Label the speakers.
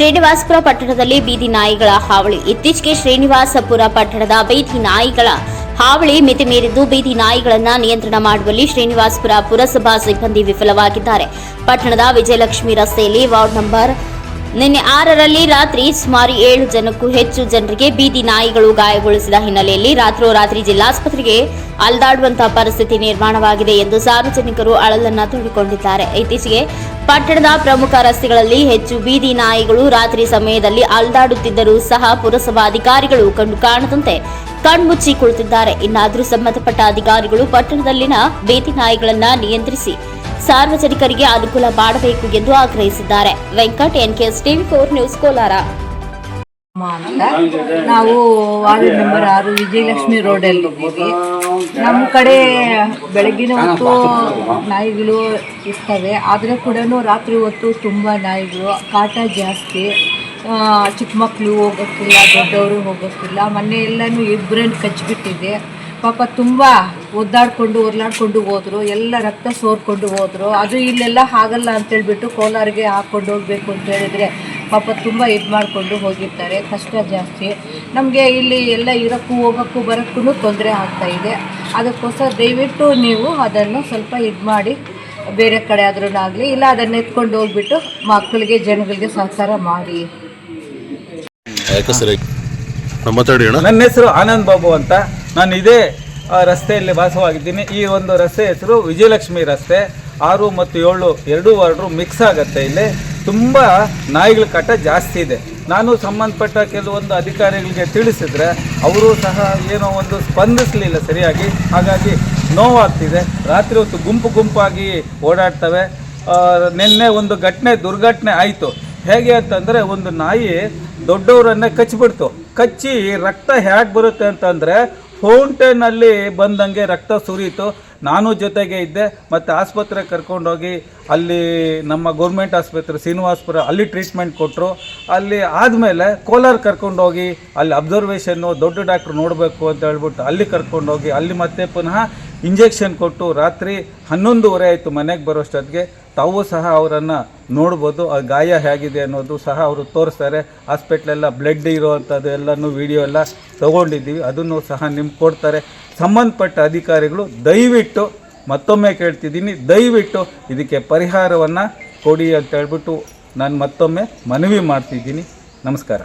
Speaker 1: ಶ್ರೀನಿವಾಸಪುರ ಪಟ್ಟಣದಲ್ಲಿ ಬೀದಿ ನಾಯಿಗಳ ಹಾವಳಿ. ಇತ್ತೀಚೆಗೆ ಶ್ರೀನಿವಾಸಪುರ ಪಟ್ಟಣದ ಬೀದಿ ನಾಯಿಗಳ ಹಾವಳಿ ಮಿತಿ ಮೀರಿದ್ದು ಬೀದಿ ನಾಯಿಗಳನ್ನ ನಿಯಂತ್ರಣ ಮಾಡುವಲ್ಲಿ ಶ್ರೀನಿವಾಸಪುರ ಪುರಸಭಾ ಸಿಬ್ಬಂದಿ ವಿಫಲವಾಗಿದ್ದಾರೆ. ಪಟ್ಟಣದ ವಿಜಯಲಕ್ಷ್ಮಿ ರಸ್ತೆಯಲ್ಲಿ ವಾರ್ಡ್ ನಂಬರ್ ನಿನ್ನೆ ಆರರಲ್ಲಿ ರಾತ್ರಿ ಸುಮಾರು ಏಳು ಜನಕ್ಕೂ ಹೆಚ್ಚು ಜನರಿಗೆ ಬೀದಿ ನಾಯಿಗಳು ಗಾಯಗೊಳಿಸಿದ ಹಿನ್ನೆಲೆಯಲ್ಲಿ ರಾತ್ರೋರಾತ್ರಿ ಜಿಲ್ಲಾಸ್ಪತ್ರೆಗೆ ಅಲ್ದಾಡುವಂತಹ ಪರಿಸ್ಥಿತಿ ನಿರ್ಮಾಣವಾಗಿದೆ ಎಂದು ಸಾರ್ವಜನಿಕರು ಅಳಲನ್ನ ತೋಡಿಕೊಂಡಿದ್ದಾರೆ ಇತ್ತೀಚೆಗೆ ಪಟ್ಟಣದ ಪ್ರಮುಖ ರಸ್ತೆಗಳಲ್ಲಿ ಹೆಚ್ಚು ಬೀದಿ ನಾಯಿಗಳು ರಾತ್ರಿ ಸಮಯದಲ್ಲಿ ಅಲ್ದಾಡುತ್ತಿದ್ದರೂ ಸಹ ಪುರಸಭಾ ಅಧಿಕಾರಿಗಳು ಕಂಡು ಕಾಣದಂತೆ ಕಣ್ಮುಚ್ಚಿ ಕುಳಿತಿದ್ದಾರೆ. ಇನ್ನಾದರೂ ಸಂಬಂಧಪಟ್ಟ ಅಧಿಕಾರಿಗಳು ಪಟ್ಟಣದಲ್ಲಿನ ಬೀದಿ ನಾಯಿಗಳನ್ನ ನಿಯಂತ್ರಿಸಿ ಸಾರ್ವಜನಿಕರಿಗೆ ಅನುಕೂಲ ಮಾಡಬೇಕು ಎಂದು ಆಗ್ರಹಿಸಿದ್ದಾರೆ. Venkat, NKS TV four news Kolar.
Speaker 2: ನಾವು ವಾರ್ಡ್ ನಂಬರ್ ಆರು ವಿಜಯಲಕ್ಷ್ಮಿ ರೋಡಲ್ಲಿ ಇದ್ದೀವಿ. ನಮ್ಮ ಕಡೆ ಬೆಳಗಿನ ಹೊತ್ತು ನಾಯಿಗಳು ಇರ್ತವೆ. ಆದರೆ ಕೂಡ ರಾತ್ರಿ ಹೊತ್ತು ತುಂಬ ನಾಯಿಗಳು, ಕಾಟ ಜಾಸ್ತಿ. ಚಿಕ್ಕ ಮಕ್ಕಳು ಹೋಗೋಕ್ಕಿಲ್ಲ, ದೊಡ್ಡವರು ಹೋಗೋಕ್ಕಿಲ್ಲ. ಮೊನ್ನೆ ಎಲ್ಲನೂ ಇಬ್ಬರನ್ನು ಕಚ್ಚಿಬಿಟ್ಟಿದೆ ಪಾಪ ತುಂಬ ಒದ್ದಾಡ್ಕೊಂಡು ಒರ್ಲಾಡ್ಕೊಂಡು ಹೋದ್ರು ಎಲ್ಲ ರಕ್ತ ಸೋರ್ಕೊಂಡು ಹೋದ್ರು. ಅದು ಇಲ್ಲೆಲ್ಲ ಆಗಲ್ಲ ಅಂತೇಳ್ಬಿಟ್ಟು ಕೋಲಾರಿಗೆ ಹಾಕ್ಕೊಂಡು ಹೋಗ್ಬೇಕು ಅಂತ ಹೇಳಿದ್ರೆ ಪಾಪ ತುಂಬ ಇದು ಮಾಡಿಕೊಂಡು ಹೋಗಿರ್ತಾರೆ. ಕಷ್ಟ ಜಾಸ್ತಿ. ನಮಗೆ ಇಲ್ಲಿ ಎಲ್ಲ ಇರೋಕ್ಕೂ ಹೋಗೋಕ್ಕೂ ಬರೋಕ್ಕೂ ತೊಂದರೆ ಆಗ್ತಾ ಇದೆ. ಅದಕ್ಕೋಸ್ಕರ ದಯವಿಟ್ಟು ನೀವು ಅದನ್ನು ಸ್ವಲ್ಪ ಇದು ಮಾಡಿ ಬೇರೆ ಕಡೆ ಆದ್ರೂ ಆಗಲಿ ಇಲ್ಲ ಅದನ್ನು ಎತ್ಕೊಂಡು ಹೋಗ್ಬಿಟ್ಟು ಮಕ್ಕಳಿಗೆ ಜನಗಳಿಗೆ ಸಹಕಾರ ಮಾಡಿ.
Speaker 3: ನನ್ನ ಹೆಸರು ಆನಂದ್ ಬಾಬು ಅಂತ. ನಾನು ಇದೇ ರಸ್ತೆಯಲ್ಲಿ ವಾಸವಾಗಿದ್ದೀನಿ. ಈ ಒಂದು ರಸ್ತೆ ಹೆಸರು ವಿಜಯಲಕ್ಷ್ಮಿ ರಸ್ತೆ. ಆರು ಮತ್ತು ಏಳು ಎರಡೂ ವಾರ್ಡ್ರು ಮಿಕ್ಸ್ ಆಗುತ್ತೆ ಇಲ್ಲಿ. ತುಂಬ ನಾಯಿಗಳ ಕಾಟ ಜಾಸ್ತಿ ಇದೆ. ನಾನು ಸಂಬಂಧಪಟ್ಟ ಕೆಲವೊಂದು ಅಧಿಕಾರಿಗಳಿಗೆ ತಿಳಿಸಿದ್ರೆ ಅವರು ಸಹ ಏನೋ ಒಂದು ಸ್ಪಂದಿಸಲಿಲ್ಲ ಸರಿಯಾಗಿ. ಹಾಗಾಗಿ ನೋವಾಗ್ತಿದೆ. ರಾತ್ರಿ ಹೊತ್ತು ಗುಂಪು ಗುಂಪಾಗಿ ಓಡಾಡ್ತವೆ. ನಿನ್ನೆ ಒಂದು ಘಟನೆ ದುರ್ಘಟನೆ ಆಯಿತು. ಹೇಗೆ ಅಂತಂದರೆ ಒಂದು ನಾಯಿ ದೊಡ್ಡವರನ್ನೇ ಕಚ್ಚಿಬಿಡ್ತು ಕಚ್ಚಿ ರಕ್ತ ಹೇಗೆ ಬರುತ್ತೆ ಅಂತಂದರೆ ಫೌಂಟೇನಲ್ಲಿ ಬಂದಂಗೆ ರಕ್ತ ಸುರಿಯಿತು. ನಾನು ಜೊತೆಗೆ ಇದ್ದೆ. ಮತ್ತು ಆಸ್ಪತ್ರೆಗೆ ಕರ್ಕೊಂಡೋಗಿ ಅಲ್ಲಿ ನಮ್ಮ ಗೌರ್ಮೆಂಟ್ ಆಸ್ಪತ್ರೆ, ಶ್ರೀನಿವಾಸ್ಪುರ ಅಲ್ಲಿ ಟ್ರೀಟ್ಮೆಂಟ್ ಕೊಟ್ಟರು ಅಲ್ಲಿ ಆದಮೇಲೆ ಕೋಲಾರ ಕರ್ಕೊಂಡೋಗಿ ಅಲ್ಲಿ ಅಬ್ಸರ್ವೇಷನ್ನು ದೊಡ್ಡ ಡಾಕ್ಟ್ರು ನೋಡಬೇಕು ಅಂತ ಹೇಳ್ಬಿಟ್ಟು ಅಲ್ಲಿ ಕರ್ಕೊಂಡೋಗಿ ಅಲ್ಲಿ ಮತ್ತೆ ಪುನಃ ಇಂಜೆಕ್ಷನ್ ಕೊಟ್ಟು ರಾತ್ರಿ ಹನ್ನೊಂದುವರೆ ಆಯಿತು ಮನೆಗೆ ಬರೋಷ್ಟೊತ್ತಿಗೆ, ತಾವು ಸಹ ಅವರನ್ನು ನೋಡ್ಬೋದು, ಆ ಗಾಯ ಹೇಗಿದೆ ಅನ್ನೋದು ಸಹ ಅವರು ತೋರಿಸ್ತಾರೆ. ಹಾಸ್ಪಿಟ್ಲೆಲ್ಲ ಬ್ಲಡ್ ಇರೋವಂಥದ್ದು ಎಲ್ಲನೂ ವಿಡಿಯೋ ಎಲ್ಲ ತೊಗೊಂಡಿದ್ದೀವಿ, ಅದನ್ನು ಸಹ ನಿಮ್ಗೆ ಕೊಡ್ತಾರೆ. ಸಂಬಂಧಪಟ್ಟ ಅಧಿಕಾರಿಗಳು, ದಯವಿಟ್ಟು ಮತ್ತೊಮ್ಮೆ ಕೇಳ್ತಿದ್ದೀನಿ, ದಯವಿಟ್ಟು ಇದಕ್ಕೆ ಪರಿಹಾರವನ್ನು ಕೊಡಿ ಅಂತ ಹೇಳ್ಬಿಟ್ಟು ನಾನು ಮತ್ತೊಮ್ಮೆ ಮನವಿ ಮಾಡ್ತಿದ್ದೀನಿ. ನಮಸ್ಕಾರ.